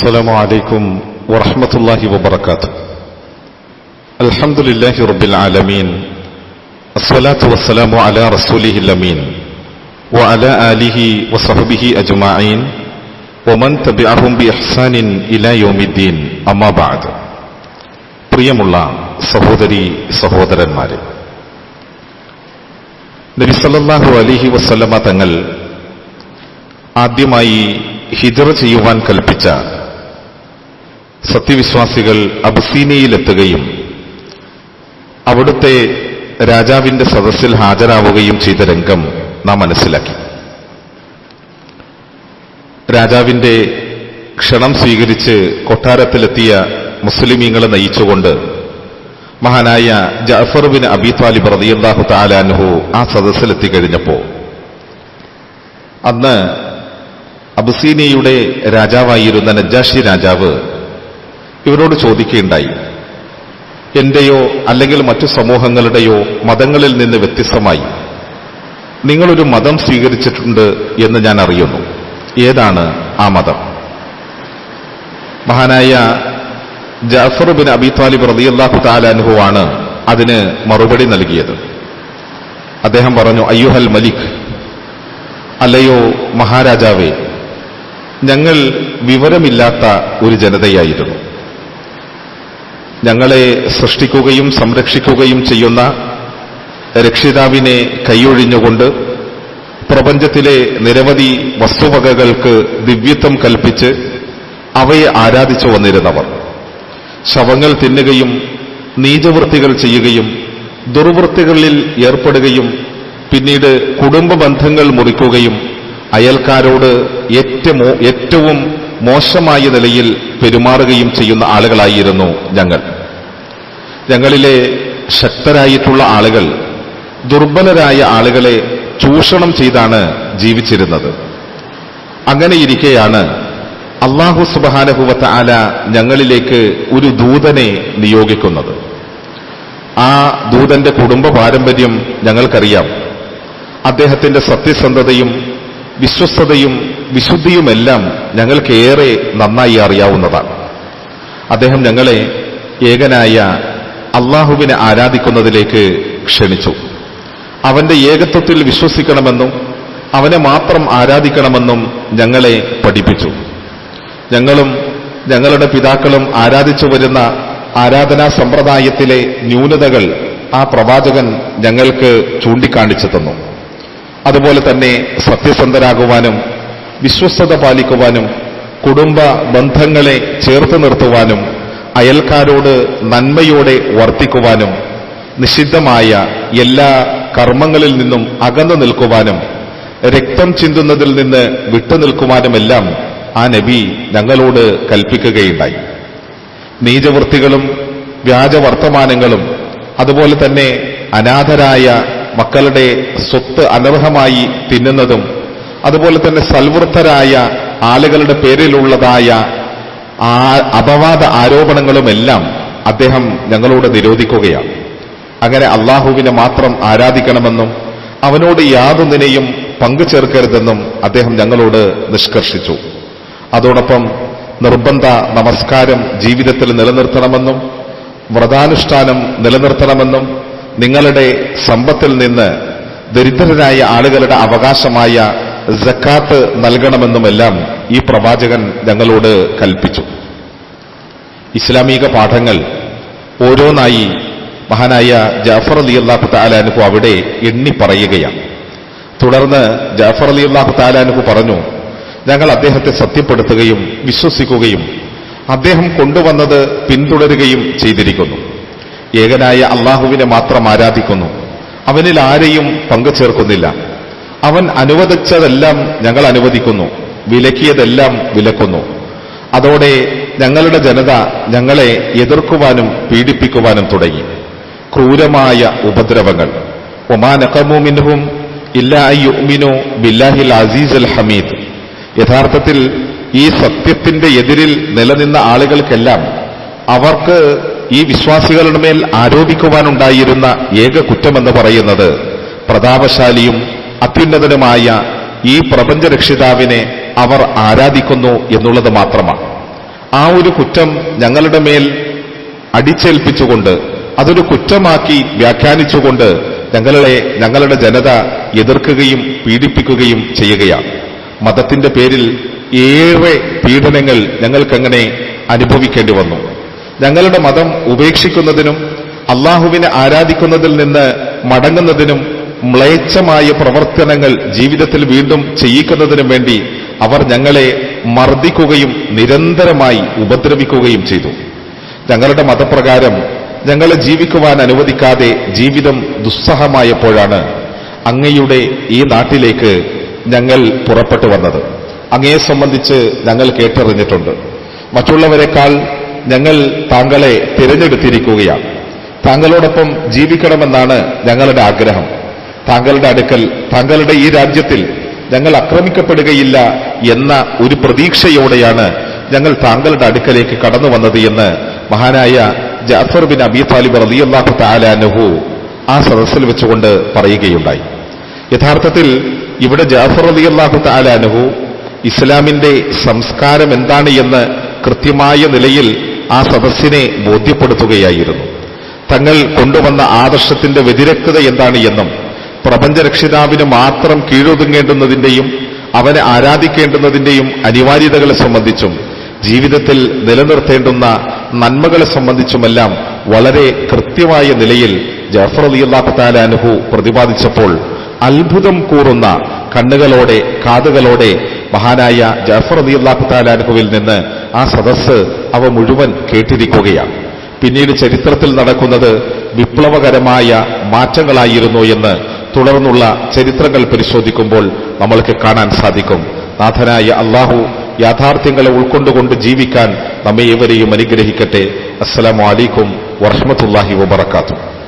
السلام عليكم ورحمة الله وبركاته الحمد لله رب العالمين الصلاة والسلام على رسوله الأمين وعلى آله وصحبه أجمعين ومن تبعهم بإحسان إلى يوم الدين أما بعد പ്രിയമുള്ള സഹോദരി സഹോദരന്മാരെ നബി സല്ലല്ലാഹു അലൈഹി വസല്ലമ തങ്ങൾ ആദ്യമായി ഹിജറ ചെയ്യുവാൻ കൽപ്പിച്ച സത്യവിശ്വാസികൾ അബ്സീനയിലെത്തുകയും അവിടുത്തെ രാജാവിന്റെ സദസ്സിൽ ഹാജരാവുകയും ചെയ്ത രംഗം നാം മനസ്സിലാക്കി. രാജാവിന്റെ ക്ഷണം സ്വീകരിച്ച് കൊട്ടാരത്തിലെത്തിയ മുസ്ലിമീങ്ങളെ നയിച്ചുകൊണ്ട് മഹാനായ ജാഫർ ബിൻ അബി താലിബ് റളിയല്ലാഹു താലാൻഹു ആ സദസ്സിലെത്തിക്കഴിഞ്ഞപ്പോ അന്ന് അബസീനിയയുടെ രാജാവായിരുന്ന നജാഷി രാജാവ് ഇവരോട് ചോദിക്കുകയുണ്ടായി. എന്റെയോ അല്ലെങ്കിൽ മറ്റു സമൂഹങ്ങളുടെയോ മതങ്ങളിൽ നിന്ന് വ്യത്യസ്തമായി നിങ്ങളൊരു മതം സ്വീകരിച്ചിട്ടുണ്ട് എന്ന് ഞാൻ അറിയുന്നു. ഏതാണ് ആ മതം? മഹാനായ ജാഫർ ബിൻ അബി താലിബ് റളിയല്ലാഹു താലാൻഹു ആണ് അതിന് മറുപടി നൽകിയത്. അദ്ദേഹം പറഞ്ഞു അയ്യുഹൽ മലിക് അല്ലയോ മഹാരാജാവേ ഞങ്ങൾ വിവരമില്ലാത്ത ഒരു ജനതയായിരുന്നു. ഞങ്ങളെ സൃഷ്ടിക്കുകയും സംരക്ഷിക്കുകയും ചെയ്യുന്ന രക്ഷിതാവിനെ കൈയൊഴിഞ്ഞുകൊണ്ട് പ്രപഞ്ചത്തിലെ നിരവധി വസ്തുവകകൾക്ക് ദിവ്യത്വം കൽപ്പിച്ച് അവയെ ആരാധിച്ചു വന്നിരുന്നവർ. ശവങ്ങൾ തിന്നുകയും നീചവൃത്തികൾ ചെയ്യുകയും ദുർവൃത്തികളിൽ ഏർപ്പെടുകയും പിന്നീട് കുടുംബ ബന്ധങ്ങൾ മുറിക്കുകയും അയൽക്കാരോട് ഏറ്റവും ഏറ്റവും മോശമായ നിലയിൽ പെരുമാറുകയും ചെയ്യുന്ന ആളുകളായിരുന്നു ഞങ്ങൾ. ഞങ്ങളിലെ ശക്തരായിട്ടുള്ള ആളുകൾ ദുർബലരായ ആളുകളെ ചൂഷണം ചെയ്താണ് ജീവിച്ചിരുന്നത്. അങ്ങനെയിരിക്കെയാണ് അള്ളാഹു സുബാനഹുവത്ത് ആല ഞങ്ങളിലേക്ക് ഒരു ദൂതനെ നിയോഗിക്കുന്നത്. ആ ദൂതന്റെ കുടുംബ പാരമ്പര്യം ഞങ്ങൾക്കറിയാം. അദ്ദേഹത്തിന്റെ സത്യസന്ധതയും വിശ്വസ്തതയും വിശുദ്ധിയുമെല്ലാം ഞങ്ങൾക്കേറെ നന്നായി അറിയാവുന്നതാണ്. അദ്ദേഹം ഞങ്ങളെ ഏകനായ അള്ളാഹുവിനെ ആരാധിക്കുന്നതിലേക്ക് ക്ഷണിച്ചു. അവന്റെ ഏകത്വത്തിൽ വിശ്വസിക്കണമെന്നും അവനെ മാത്രം ആരാധിക്കണമെന്നും ഞങ്ങളെ പഠിപ്പിച്ചു. ഞങ്ങളും ഞങ്ങളുടെ പിതാക്കളും ആരാധിച്ചു വരുന്ന ആരാധനാ സമ്പ്രദായത്തിലെ ന്യൂനതകൾ ആ പ്രവാചകൻ ഞങ്ങൾക്ക് ചൂണ്ടിക്കാണിച്ചു തന്നു. അതുപോലെ തന്നെ സത്യസന്ധരാകുവാനും വിശ്വസ്തത പാലിക്കുവാനും കുടുംബ ബന്ധങ്ങളെ ചേർത്ത് നിർത്തുവാനും അയൽക്കാരോട് നന്മയോടെ വർത്തിക്കുവാനും നിഷിദ്ധമായ എല്ലാ കർമ്മങ്ങളിൽ നിന്നും അകന്നു നിൽക്കുവാനും രക്തം ചിന്തുന്നതിൽ നിന്ന് വിട്ടുനിൽക്കുവാനുമെല്ലാം ആ നബി ഞങ്ങളോട് കൽപ്പിക്കുകയുണ്ടായി. നീചവൃത്തികളും വ്യാജവർത്തമാനങ്ങളും അതുപോലെ തന്നെ അനാഥരായ മക്കളുടെ സ്വത്ത് അനർഹമായി തിന്നുന്നതും അതുപോലെ തന്നെ സൽവൃത്തരായ ആളുകളുടെ പേരിലുള്ളതായ ആ അപവാദ ആരോപണങ്ങളുമെല്ലാം അദ്ദേഹം ഞങ്ങളോട് നിരോധിക്കുകയാണ്. അങ്ങനെ അള്ളാഹുവിനെ മാത്രം ആരാധിക്കണമെന്നും അവനോട് യാതൊന്നിനെയും പങ്കു ചേർക്കരുതെന്നും അദ്ദേഹം ഞങ്ങളോട് നിഷ്കർഷിച്ചു. അതോടൊപ്പം നിർബന്ധ നമസ്കാരം ജീവിതത്തിൽ നിലനിർത്തണമെന്നും വ്രതാനുഷ്ഠാനം നിലനിർത്തണമെന്നും നിങ്ങളുടെ സമ്പത്തിൽ നിന്ന് ദരിദ്രരായ ആളുകളുടെ അവകാശമായ ജക്കാത്ത് നൽകണമെന്നുമെല്ലാം ഈ പ്രവാചകൻ ഞങ്ങളോട് കൽപ്പിച്ചു. ഇസ്ലാമിക പാഠങ്ങൾ ഓരോന്നായി മഹാനായ ജാഫർ അലി അള്ളാഹു താലാനുഹു അവിടെ എണ്ണി പറയുകയാണ്. തുടർന്ന് ജാഫർ അലി അള്ളാഹു താലാനുഹു പറഞ്ഞു ഞങ്ങൾ അദ്ദേഹത്തെ സത്യപ്പെടുത്തുകയും വിശ്വസിക്കുകയും അദ്ദേഹം കൊണ്ടുവന്നത് പിന്തുടരുകയും ചെയ്തിരിക്കുന്നു. ഏകനായ അള്ളാഹുവിനെ മാത്രം ആരാധിക്കുന്നു. അവനിൽ ആരെയും പങ്കു ചേർക്കുന്നില്ല അവൻ അനുവദിച്ചതെല്ലാം ഞങ്ങൾ അനുവദിക്കുന്നു. വിലക്കിയതെല്ലാം വിലക്കുന്നു. അതോടെ ഞങ്ങളുടെ ജനത ഞങ്ങളെ എതിർക്കുവാനും പീഡിപ്പിക്കുവാനും തുടങ്ങി. ക്രൂരമായ ഉപദ്രവങ്ങൾ. ഒമാനക്കമൂമിൻഹും ഇല്ലായുമിനു ബില്ലാഹിൽ അസീസ് അൽ ഹമീദ്. യഥാർത്ഥത്തിൽ ഈ സത്യത്തിന്റെ എതിരിൽ നിലനിന്ന ആളുകൾക്കെല്ലാം അവർക്ക് ഈ വിശ്വാസികളുടെ മേൽ ആരോപിക്കുവാനുണ്ടായിരുന്ന ഏക കുറ്റമെന്ന് പറയുന്നത് പ്രതാപശാലിയും അത്യുന്നതനുമായ ഈ പ്രപഞ്ചരക്ഷിതാവിനെ അവർ ആരാധിക്കുന്നു എന്നുള്ളത് മാത്രമാണ്. ആ ഒരു കുറ്റം ഞങ്ങളുടെ മേൽ അടിച്ചേൽപ്പിച്ചുകൊണ്ട് അതൊരു കുറ്റമാക്കി വ്യാഖ്യാനിച്ചുകൊണ്ട് ഞങ്ങളെ ഞങ്ങളുടെ ജനത എതിർക്കുകയും പീഡിപ്പിക്കുകയും ചെയ്യുകയാണ്. മതത്തിന്റെ പേരിൽ ഏറെ പീഡനങ്ങൾ ഞങ്ങൾക്കങ്ങനെ അനുഭവിക്കേണ്ടി വന്നു. ഞങ്ങളുടെ മതം ഉപേക്ഷിക്കുന്നതിനും അള്ളാഹുവിനെ ആരാധിക്കുന്നതിൽ നിന്ന് മടങ്ങുന്നതിനും മ്ലേച്ഛമായ പ്രവർത്തനങ്ങൾ ജീവിതത്തിൽ വീണ്ടും ചെയ്യിക്കുന്നതിനും വേണ്ടി അവർ ഞങ്ങളെ മർദ്ദിക്കുകയും നിരന്തരമായി ഉപദ്രവിക്കുകയും ചെയ്തു. ഞങ്ങളുടെ മതപ്രകാരം ഞങ്ങളെ ജീവിക്കുവാൻ അനുവദിക്കാതെ ജീവിതം ദുസ്സഹമായപ്പോഴാണ് അങ്ങയുടെ ഈ നാട്ടിലേക്ക് ഞങ്ങൾ പുറപ്പെട്ടു വന്നത്. അങ്ങയെ സംബന്ധിച്ച് ഞങ്ങൾ കേട്ടറിഞ്ഞിട്ടുണ്ട്. മറ്റുള്ളവരെക്കാൾ ഞങ്ങൾ താങ്കളെ തിരഞ്ഞെടുത്തിരിക്കുകയാണ്. താങ്കളോടൊപ്പം ജീവിക്കണമെന്നാണ് ഞങ്ങളുടെ ആഗ്രഹം. താങ്കളുടെ അടുക്കൽ താങ്കളുടെ ഈ രാജ്യത്തിൽ ഞങ്ങൾ ആക്രമിക്കപ്പെടുകയില്ല എന്ന ഒരു പ്രതീക്ഷയോടെയാണ് ഞങ്ങൾ താങ്കളുടെ അടുക്കലേക്ക് കടന്നു വന്നത് എന്ന് മഹാനായ ജാഫർ ബിൻ അബി താലിബ് റളിയല്ലാഹു താലാനുഹു ആ സദസ്സിൽ വെച്ചുകൊണ്ട് പറയുകയുണ്ടായി. യഥാർത്ഥത്തിൽ ഇവിടെ ജാഫർ റളിയല്ലാഹു താലാനുഹു ഇസ്ലാമിന്റെ സംസ്കാരം എന്താണ് എന്ന് കൃത്യമായ നിലയിൽ ആ സദസ്സിനെ ബോധ്യപ്പെടുത്തുകയായിരുന്നു. തങ്ങൾ കൊണ്ടുവന്ന ആദർശത്തിന്റെ വ്യതിരക്തത എന്താണ് എന്നും പ്രപഞ്ചരക്ഷിതാവിന് മാത്രം കീഴൊതുങ്ങേണ്ടുന്നതിന്റെയും അവനെ ആരാധിക്കേണ്ടുന്നതിന്റെയും അനിവാര്യതകളെ സംബന്ധിച്ചും ജീവിതത്തിൽ നിലനിർത്തേണ്ടുന്ന നന്മകളെ സംബന്ധിച്ചുമെല്ലാം വളരെ കൃത്യമായ നിലയിൽ ജാഫർ അലി അള്ളാഹുത്താലാനുഹു പ്രതിപാദിച്ചപ്പോൾ അത്ഭുതം കൂറുന്ന കണ്ണുകളോടെ കാതുകളോടെ മഹാനായ ജാഫർ അലി അള്ളാഹുത്താലാനുഹുവിൽ നിന്ന് ആ സദസ് അവ മുഴുവൻ കേട്ടിരിക്കുകയാണ്. പിന്നീട് ചരിത്രത്തിൽ നടക്കുന്നത് വിപ്ലവകരമായ മാറ്റങ്ങളായിരുന്നു എന്ന് തുടർന്നുള്ള ചരിത്രങ്ങൾ പരിശോധിക്കുമ്പോൾ നമ്മൾക്ക് കാണാൻ സാധിക്കും. നാഥനായ അള്ളാഹു യാഥാർത്ഥ്യങ്ങളെ ഉൾക്കൊണ്ടുകൊണ്ട് ജീവിക്കാൻ നമ്മെ ഏവരെയും അനുഗ്രഹിക്കട്ടെ. അസ്സലാമു അലൈക്കും വറഹമത്തല്ലാഹി വബർക്കാത്തു